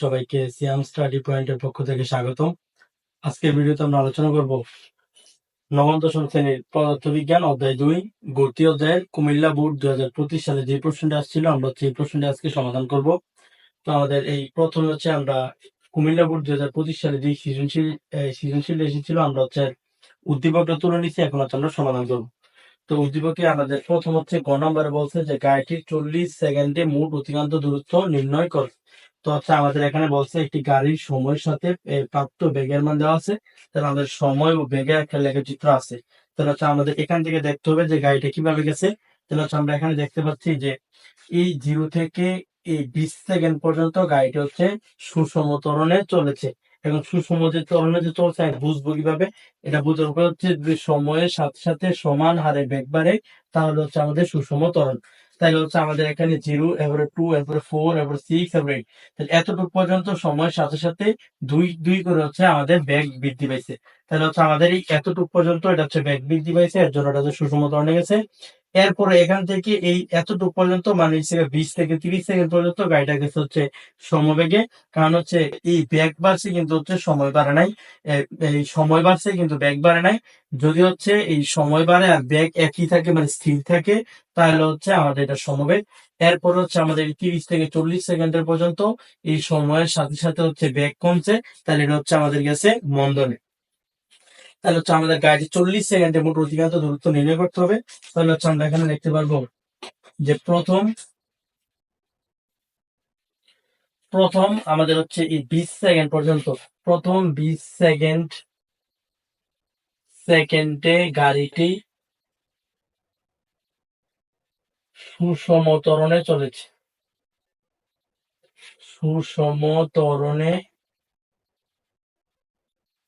সবাইকে সিয়াম স্টাডি পয়েন্টের পক্ষ থেকে স্বাগতম। আজকের ভিডিওতে আমরা আলোচনা করব নবম, দশম শ্রেণির পদার্থবিজ্ঞান, অধ্যায় দুই গতি অধ্যায়ের কুমিল্লা বোর্ড দুই হাজার পঁচিশ সালে যে প্রশ্নটি আসছিল, আমরা এই প্রশ্নটি আজকে সমাধান করব। তো আমাদের এই প্রথমে হচ্ছে আমরা কুমিল্লা বোর্ড দুই হাজার পঁচিশ সালে যে সৃজনশীল সৃজনশীল এসেছিল, আমরা হচ্ছে উদ্দীপকটা তুলে নিচ্ছি। এখন হচ্ছে আমরা সমাধান করব। তো উদ্দীপকে আমাদের প্রথম হচ্ছে গ নম্বরে বলছে যে গাড়িটি চল্লিশ সেকেন্ডে মোট অতিক্রান্ত দূরত্ব নির্ণয় কর। তো হচ্ছে আমাদের এখানে বলছে একটি গাড়ির সময়ের সাথে প্রাপ্ত বেগের মান দেওয়া আছে। তাহলে আমাদের সময় ও বেগের একটা লেখচিত্র আছে। তাহলে হচ্ছে আমাদের এখান থেকে দেখতে হবে যে গাড়িটা কীভাবে গেছে। তাহলে হচ্ছে আমরা এখানে দেখতে পাচ্ছি যে এই জিরো থেকে এই বিশ সেকেন্ড পর্যন্ত গাড়িটি হচ্ছে সুষম ত্বরণে চলেছে। এবং সুষম যে ত্বরণে যে চলছে, আমি বুঝব কীভাবে? এটা বোঝার উপর হচ্ছে সময়ের সাথে সাথে সমান হারে বেগ বাড়ে, তাহলে হচ্ছে আমাদের সুষম ত্বরণ। তাহলে হচ্ছে আমাদের এখানে জিরো এরপরে টু এরপরে ফোর এরপরে সিক্স এরপরে এইট তাহলে এতটুকু পর্যন্ত সময়ের সাথে সাথে দুই দুই করে হচ্ছে আমাদের ব্যাগ বৃদ্ধি পাইছে। তাহলে হচ্ছে আমাদের এই এতটুকু পর্যন্ত এটা হচ্ছে ব্যাগ বৃদ্ধি পাইছে, এর জন্য এটা হচ্ছে সুষম ত্বরণে গেছে। এরপরে এখান থেকে এই এতটুকু পর্যন্ত মানে বিশ থেকে তিরিশ সেকেন্ড পর্যন্ত গাড়িটা গেছে হচ্ছে সমবেগে। কারণ হচ্ছে এই ব্যাগ বাড়ছে কিন্তু হচ্ছে সময় বাড়ে নাই। এই সময় বাড়ছে কিন্তু ব্যাগ বাড়ে নাই। যদি হচ্ছে এই সময় বাড়ে আর ব্যাগ একই থাকে মানে স্থির থাকে, তাহলে হচ্ছে আমাদের এটা সমবেগ। এরপর হচ্ছে আমাদের তিরিশ থেকে চল্লিশ সেকেন্ডের পর্যন্ত এই সময়ের সাথে সাথে হচ্ছে ব্যাগ কমছে, তাহলে এটা হচ্ছে আমাদের গেছে মন্দনে। তাহলে হচ্ছে আমাদের গাড়ি চল্লিশ সেকেন্ডে মোট অধিকাংশ দূরত্ব নির্ণয় করতে হবে। তাহলে হচ্ছে আমরা এখানে দেখতে পারব যে প্রথম প্রথম আমাদের হচ্ছে এই বিশ সেকেন্ড পর্যন্ত, প্রথম বিশ সেকেন্ড, সেকেন্ডে গাড়িটি সুষম ত্বরণে চলেছে। সুষম ত্বরণে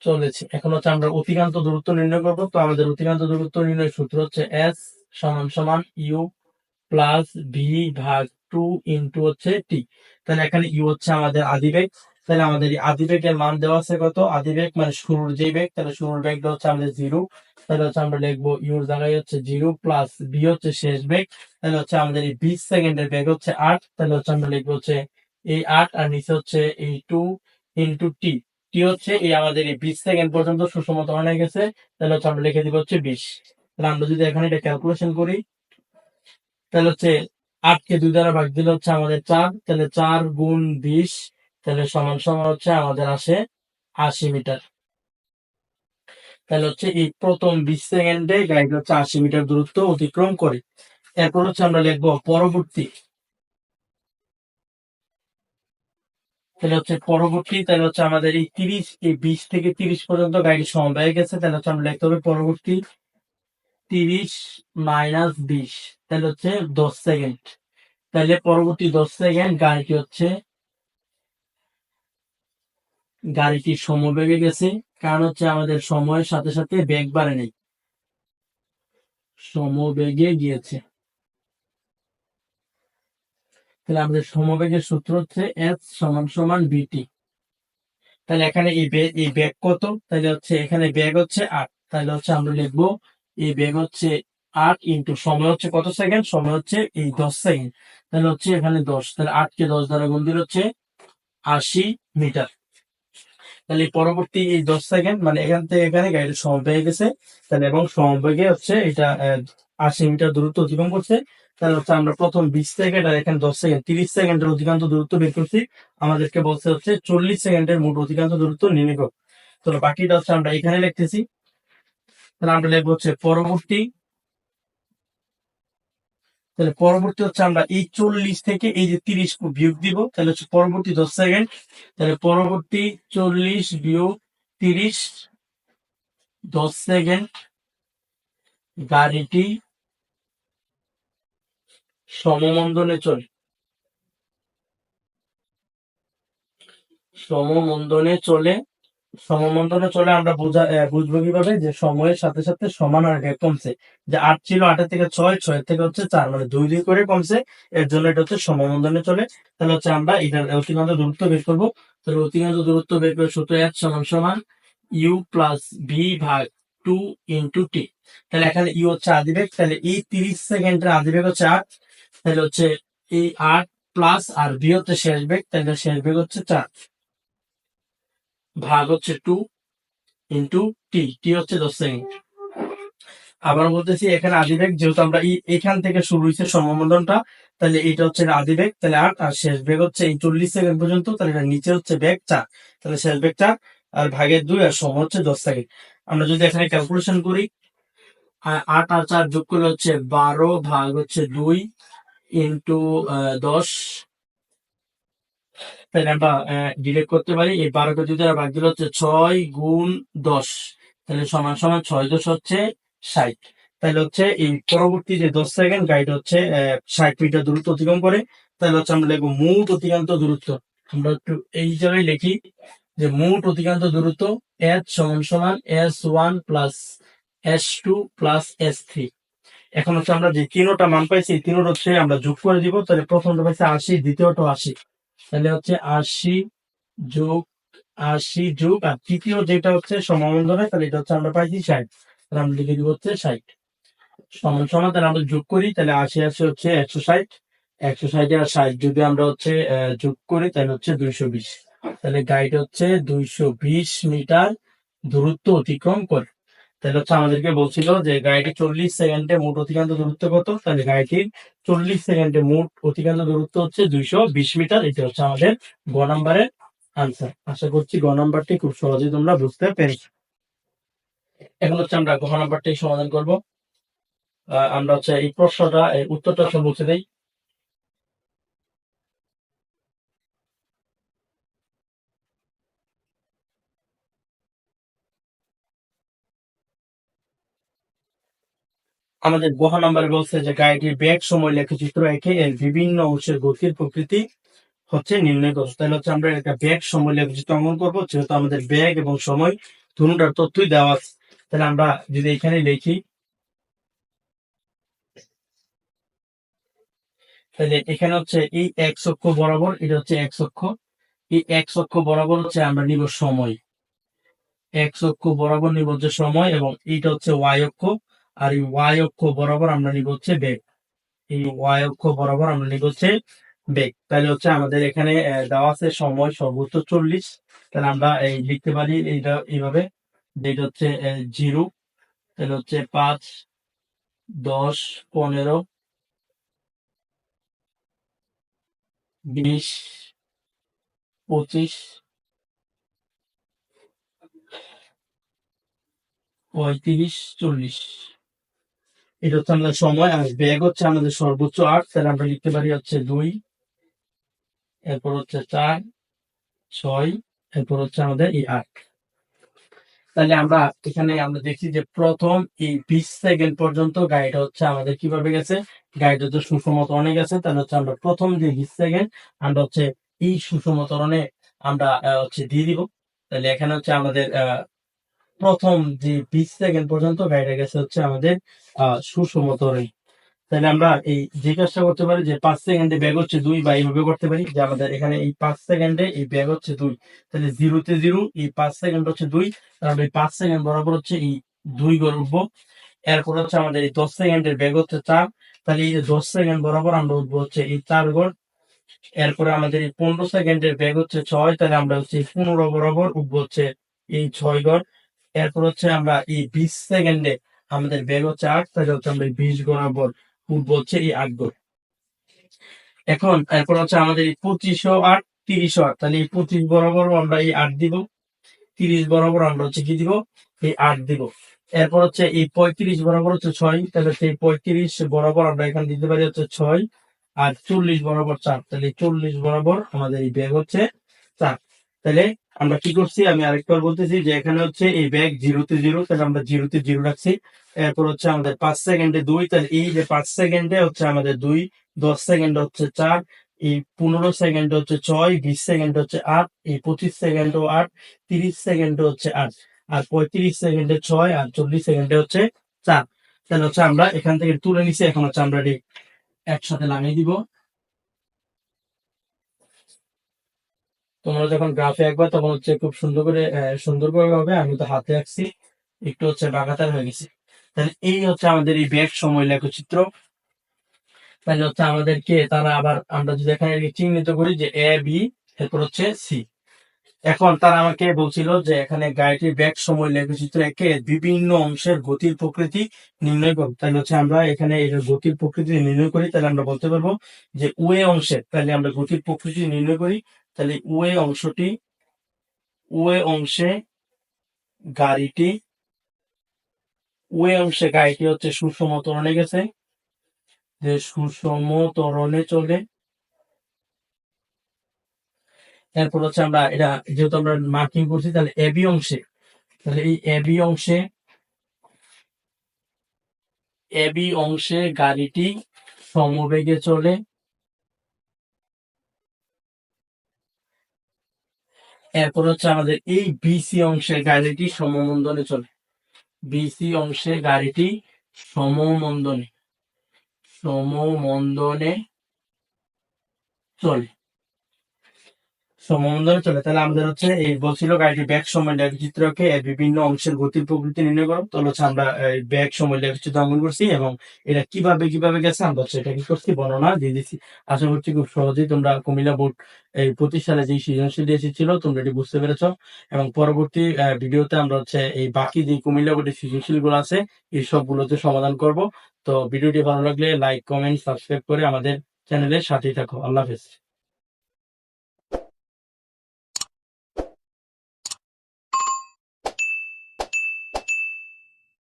চলেছে। এখন হচ্ছে আমরা অতিক্রান্ত দূরত্ব নির্ণয় করব। তো আমাদের অতিক্রান্ত দূরত্ব নির্ণয় সূত্র হচ্ছে এস সমান সমান ইউ প্লাস ভি ভাগ টু ইন্টু হচ্ছে টি তাহলে এখানে ইউ হচ্ছে আমাদের আদিবেগ তাহলে আমাদের এই আদিবেগের মান দেওয়া আছে কত? আদিবেগ মানে শুরুর যে বেগ। তাহলে শুরুর বেগটা হচ্ছে আমাদের জিরো তাহলে হচ্ছে আমরা লিখব ইউর জায়গায় হচ্ছে জিরো প্লাস বি হচ্ছে শেষ বেগ। তাহলে হচ্ছে আমাদের এই বিশ সেকেন্ডের বেগ হচ্ছে আট। তাহলে হচ্ছে আমরা লিখব হচ্ছে এই আট আর নিচে হচ্ছে এই টু ইন্টু টি টি হচ্ছে? এই আমাদের এই বিশ সেকেন্ড পর্যন্ত সুষম ত্বরণে গেছে। তাহলে হচ্ছে আমরা লিখে দিব হচ্ছে বিশ। তাহলে আমরা যদি এখানে এটা ক্যালকুলেশন করি, তাহলে হচ্ছে আটকে দুই দ্বারা ভাগ দিলে হচ্ছে আমাদের চার। তাহলে চার গুণ বিশ, তাহলে সমান সমান হচ্ছে আমাদের আসে আশি মিটার। তাহলে হচ্ছে এই প্রথম বিশ সেকেন্ডে গাড়িটা হচ্ছে আশি মিটার দূরত্ব অতিক্রম করে। এরপর হচ্ছে আমরা লিখব পরবর্তী তাহলে হচ্ছে পরবর্তী, তাহলে হচ্ছে আমাদের এই তিরিশ, এই বিশ থেকে তিরিশ পর্যন্ত গাড়ির সময় হয়ে গেছে, তাহলে হচ্ছে আমরা লিখতে হবে পরবর্তী তিরিশ মাইনাস বিশ, তাহলে হচ্ছে দশ সেকেন্ড। তাহলে পরবর্তী দশ সেকেন্ড গাড়িটি হচ্ছে, গাড়িটি সমবেগে গেছে, কারণ হচ্ছে আমাদের সময়ের সাথে সাথে বেগ বাড়ে নেই। সমবেগে গিয়েছে। তাহলে আমাদের সমবেগের সূত্র হচ্ছে এস সমান সমান বিটি তাহলে এখানে এই বেগ এই বেগ কত? তাহলে হচ্ছে এখানে বেগ হচ্ছে আট। তাহলে হচ্ছে আমরা লিখব এই বেগ হচ্ছে আট ইন্টু সময় হচ্ছে কত সেকেন্ড? সময় হচ্ছে এই দশ সেকেন্ড। তাহলে হচ্ছে এখানে দশ। তাহলে আটকে দশ দ্বারা গুণ দিলে হচ্ছে আশি মিটার। তাহলে পরবর্তী এই দশ সেকেন্ড মানে এখান থেকে এখানে গাড়িটা সমবেগে গেছে। তাহলে এবং সমবেগে হচ্ছে এটা আশি মিটার দূরত্ব অতিক্রম করছে। তাহলে হচ্ছে আমরা প্রথম বিশ সেকেন্ড আর এখানে দশ সেকেন্ড তিরিশ সেকেন্ডের অধিকাংশ দূরত্ব বের করছি। আমাদেরকে বলছে হচ্ছে চল্লিশ সেকেন্ডের মোট অধিকাংশ দূরত্ব নির্ণয় করো তো বাকিটা হচ্ছে আমরা এখানে লিখতেছি। তাহলে আমরা লিখব হচ্ছে পরবর্তী। তাহলে পরবর্তী হচ্ছে আমরা এই চল্লিশ থেকে এই যে তিরিশ বিয়োগ দিব, তাহলে হচ্ছে পরবর্তী দশ সেকেন্ড তাহলে পরবর্তী চল্লিশ বিয়োগ তিরিশ, দশ সেকেন্ড গাড়িটি সমমন্দনে চলে। সমমন্দনে চলে সমমন্দনে চলে আমরা বোঝা বুঝব কীভাবে? যে সময়ের সাথে সাথে সমান আর কমছে। যে আট ছিল আটের থেকে ছয় ছয় থেকে হচ্ছে চার মানে দুই দুই করে কমছে, এর জন্য এটা হচ্ছে সমমন্দনে চলে। তাহলে হচ্ছে আমরা এটার অতিক্রান্ত দূরত্ব বের করব। তাহলে অতিক্রান্ত দূরত্ব বের করে সূত্র এক সমান সমান ইউ প্লাস ভি ভাগ টু ইন্টু টি তাহলে এখানে ইউ হচ্ছে আদিবেগ, তাহলে এই তিরিশ সেকেন্ডের আদিবেগ হচ্ছে আট তাহলে হচ্ছে এই আট প্লাস আর বি হচ্ছে শেষ বেগ, তাহলে শেষ বেগ হচ্ছে চার। ভাগ হচ্ছে টু ইন্টু টি টি হচ্ছে দশ সেকেন্ড। আবার বলতেছি, এখানে আদিবেগ যেহেতু আমরা এখান থেকে শুরু হয়েছে সমমন্ডনটা তাহলে এটা হচ্ছে আদিবেগ তাহলে আট আর শেষ বেগ হচ্ছে এই চল্লিশ সেকেন্ড পর্যন্ত, তাহলে এটা নিচে হচ্ছে বেগ চার। তাহলে শেষ বেগ চার আর ভাগের দুই আর সময় হচ্ছে দশ সেকেন্ড। আমরা যদি এখানে ক্যালকুলেশন করি আট আর চার যোগ করলে হচ্ছে বারো ভাগ হচ্ছে দুই ইন্টু দশ তাহলে আমরা ডিরেক্ট করতে পারি। এই বারোকে যদি আমরা ভাগ দিলে হচ্ছে ছয় গুণ দশ। তাহলে সমান সমান ছয় দশ হচ্ছে ষাট। তাহলে হচ্ছে এই পরবর্তী যে দশ সেকেন্ড গাইড হচ্ছে ষাট মিটার দূরত্ব অতিক্রম করে, তাহলে হচ্ছে আমরা লিখব মোট অতিক্রান্ত দূরত্ব। আমরা একটু এই জায়গায় লিখি যে মোট অতিক্রান্ত দূরত্ব এস সমান সমান S one plus S two plus S three এখন হচ্ছে আমরা যে তিনোটা মান পাইছি তিনোটা হচ্ছে আমরা যোগ করে দিব। তাহলে প্রথমটা পাইছে আশি, দ্বিতীয়টা আশি। তাহলে হচ্ছে আশি যোগ আশি যোগ, আর তৃতীয় যেটা হচ্ছে সমাবন্ধনে তাহলে এটা হচ্ছে আমরা পাইছি ষাট। তাহলে আমরা লিখে দিব হচ্ছে ষাট। সমান সমান, তাহলে আমরা যোগ করি, তাহলে আশি আশি হচ্ছে একশো ষাট। একশো ষাট আর ষাট যদি আমরা হচ্ছে যোগ করি, তাহলে হচ্ছে দুইশো বিশ। তাহলে গাইড হচ্ছে দুইশো বিশ মিটার দূরত্ব অতিক্রম করে। তাহলে হচ্ছে আমাদেরকে বলছিল যে গাড়িটি চল্লিশ সেকেন্ডে মোট অতিক্রান্ত দূরত্ব কত? তাহলে গাড়িটির চল্লিশ সেকেন্ডে মোট অতিক্রান্ত দূরত্ব হচ্ছে দুইশো বিশ মিটার। এটা হচ্ছে আমাদের গ নাম্বারের আনসার আশা করছি গ নাম্বারটি খুব সহজেই তোমরা বুঝতে পেরেছ। এখন হচ্ছে আমরা গ নাম্বারটি সমাধান করব। আমরা হচ্ছে এই প্রশ্নটা, এই উত্তরটা হচ্ছে মুছে দেই। আমাদের গহ নাম্বারে বলছে যে গাড়িটির ব্যাগ সময় লেখচিত্র একে এর বিভিন্ন অংশের গতির প্রকৃতি হচ্ছে নির্ণয় করছে তাহলে হচ্ছে আমরা একটা ব্যাগ সময় লেখচিত্র অঙ্কন করব, যেহেতু আমাদের ব্যাগ এবং সময় দুটার তথ্যই দেওয়া আছে। তাহলে আমরা যদি এখানে লিখি, তাহলে এখানে হচ্ছে এই এক অক্ষ বরাবর, এটা হচ্ছে এক অক্ষ। এই এক অক্ষ বরাবর হচ্ছে আমরা নিব সময়। এক অক্ষ বরাবর নিব হচ্ছে সময় এবং এইটা হচ্ছে ওয়াই অক্ষ। আর এই ওয়াই অক্ষ বরাবর আমরা নিব হচ্ছে বেগ। এই ওয়াই অক্ষ বরাবর আমরা নিব হচ্ছে বেগ। তাহলে হচ্ছে আমাদের এখানে দেওয়া আছে সময় সর্বোচ্চ চল্লিশ। তাহলে আমরা এই লিখতে পারি এইটা এইভাবে। যেটা হচ্ছে জিরো। তাহলে হচ্ছে পাঁচ, দশ, পনেরো, বিশ, পঁচিশ, পঁয়ত্রিশ, চল্লিশ। এটা হচ্ছে আমাদের সময় আর ব্যাগ হচ্ছে আমাদের সর্বোচ্চ আট তাহলে আমরা লিখতে পারি হচ্ছে দুই এরপর হচ্ছে চার ছয় এরপর হচ্ছে আমাদের এই আট। তাহলে আমরা এখানে আমরা দেখছি যে প্রথম এই বিশ সেকেন্ড পর্যন্ত গাড়িটা হচ্ছে আমাদের কীভাবে গেছে? গাড়িটা হচ্ছে সুষমতরণে গেছে তাহলে হচ্ছে আমরা প্রথম যে বিশ সেকেন্ড আমরা হচ্ছে এই সুষমতরণে আমরা আহ, হচ্ছে দিয়ে দিব। তাহলে এখানে হচ্ছে আমাদের প্রথম যে বিশ সেকেন্ড পর্যন্ত গাড়িটা গেছে হচ্ছে আমাদের আহ সুষমতরণে তাহলে আমরা এই যে কাজটা করতে পারি যে পাঁচ সেকেন্ডে ব্যাগ হচ্ছে দুই বা এইভাবে করতে পারি যে আমাদের এখানে এই পাঁচ সেকেন্ডে এই ব্যাগ হচ্ছে দুই। তাহলে জিরোতে জিরো, এই পাঁচ সেকেন্ড হচ্ছে দুই, তাহলে এই পাঁচ সেকেন্ড বরাবর হচ্ছে এই দুই গড় উঠবো। এরপর হচ্ছে আমাদের এই দশ সেকেন্ডের ব্যাগ হচ্ছে চার, তাহলে এই যে দশ সেকেন্ড বরাবর আমরা উঠবো হচ্ছে এই চার গড় এরপরে আমাদের এই পনেরো সেকেন্ডের ব্যাগ হচ্ছে ছয়, তাহলে আমরা হচ্ছে পনেরো বরাবর উঠবো হচ্ছে এই ছয় গড় এরপর হচ্ছে আমরা এই বিশ সেকেন্ডে আমাদের ব্যাগ হচ্ছে আট, তাহলে হচ্ছে আমরা বিশ বরাবর উঠবো হচ্ছে এই আট গড় এখন এরপর হচ্ছে আমাদের এই পঁচিশশো আট তিরিশশো আট, তাহলে এই পঁচিশ বরাবর আমরা এই আট দিব, তিরিশ বরাবর আমরা হচ্ছে কি দিব, এই আট দিব। এরপর হচ্ছে এই পঁয়ত্রিশ বরাবর হচ্ছে ছয়, তাহলে সেই পঁয়ত্রিশ বরাবর আমরা এখানে দিতে পারি হচ্ছে ছয়, আর চল্লিশ বরাবর চার, তাহলে চল্লিশ বরাবর আমাদের এই ব্যাগ হচ্ছে চার। তাহলে আমরা কি করছি? আমি আরেকবার বলতেছি যে এখানে হচ্ছে এই ব্যাগ জিরোতে জিরো তাহলে আমরা জিরোতে জিরো রাখছি। এরপর হচ্ছে আমাদের পাঁচ সেকেন্ডে দুই, তাহলে এই যে পাঁচ সেকেন্ডে হচ্ছে আমাদের দুই, দশ সেকেন্ড হচ্ছে চার, এই পনেরো সেকেন্ড হচ্ছে ছয়, বিশ সেকেন্ড হচ্ছে আট, এই পঁচিশ সেকেন্ডও আট, তিরিশ সেকেন্ড হচ্ছে আট, আর পঁয়ত্রিশ সেকেন্ডে ছয়, আর চল্লিশ সেকেন্ডে হচ্ছে চার। তাহলে হচ্ছে আমরা এখান থেকে তুলে নিছি, এখন হচ্ছে আমরা একসাথে লাগিয়ে দিব। তোমরা যখন গ্রাফে একবার তখন হচ্ছে খুব সুন্দর করে সুন্দর করে হবে, আমি তো হাতে আঁকছি, একটু হচ্ছে বাগাতার হয়ে গেছে। তাহলে এই হচ্ছে আমাদের এই ব্যাগ সময় লেখচিত্র। তাহলে হচ্ছে আমাদেরকে তারা আবার, আমরা যদি এখানে চিহ্নিত করি যে এ বি এরপর হচ্ছে সি এখন তারা আমাকে বলছিল যে এখানে গাড়িটির ব্যাগ সময় লেখচিত্র একে বিভিন্ন অংশের গতির প্রকৃতি নির্ণয় করো তাহলে হচ্ছে আমরা এখানে এর গতির প্রকৃতি নির্ণয় করি, তাহলে আমরা বলতে পারব যে উয়ে অংশের, তাহলে আমরা গতির প্রকৃতি নির্ণয় করি তাহলে উয়ে অংশটি উয়ে অংশে গাড়িটি উয়ে অংশে গাড়িটি হচ্ছে সুষম ত্বরণে গেছে। যে সুষম তরণে চলে। এরপর হচ্ছে আমরা এটা, যেহেতু আমরা মার্কিং করছি, তাহলে এবি অংশে, তাহলে এই এবি অংশে এবি অংশে গাড়িটি সমবেগে চলে। এরপর হচ্ছে আমাদের এই বিসি অংশের গাড়িটি সমমন্দনে চলে। বিসি অংশে গাড়িটি সমমন্দনে সমমন্দনে চলে। সমমন্দনে চলে। তাহলে আমাদের হচ্ছে এই বলছিল গাড়িটি ব্যাগ সময় বিভিন্ন অংশের গতির প্রকৃতি নির্ণয় করো। তাহলে হচ্ছে আমরা ব্যাগ সময় চিত্র অঙ্কন করছি এবং এটা কীভাবে কীভাবে গেছে আমরা হচ্ছে এটা কি করছি বর্ণনা দিয়ে দিচ্ছি আশা করছি খুব সহজেই তোমরা কুমিল্লা বোর্ড এই যে সৃজনশীল এসেছিল, তোমরা এটি বুঝতে পেরেছ। এবং পরবর্তী ভিডিওতে আমরা হচ্ছে এই বাকি যে কুমিল্লা বোর্ডের সৃজনশীলগুলো আছে, এই সবগুলোতে সমাধান করব। তো ভিডিওটি ভালো লাগলে লাইক, কমেন্ট, সাবস্ক্রাইব করে আমাদের চ্যানেলের সাথেই থাকো। আল্লাহ হাফেজ।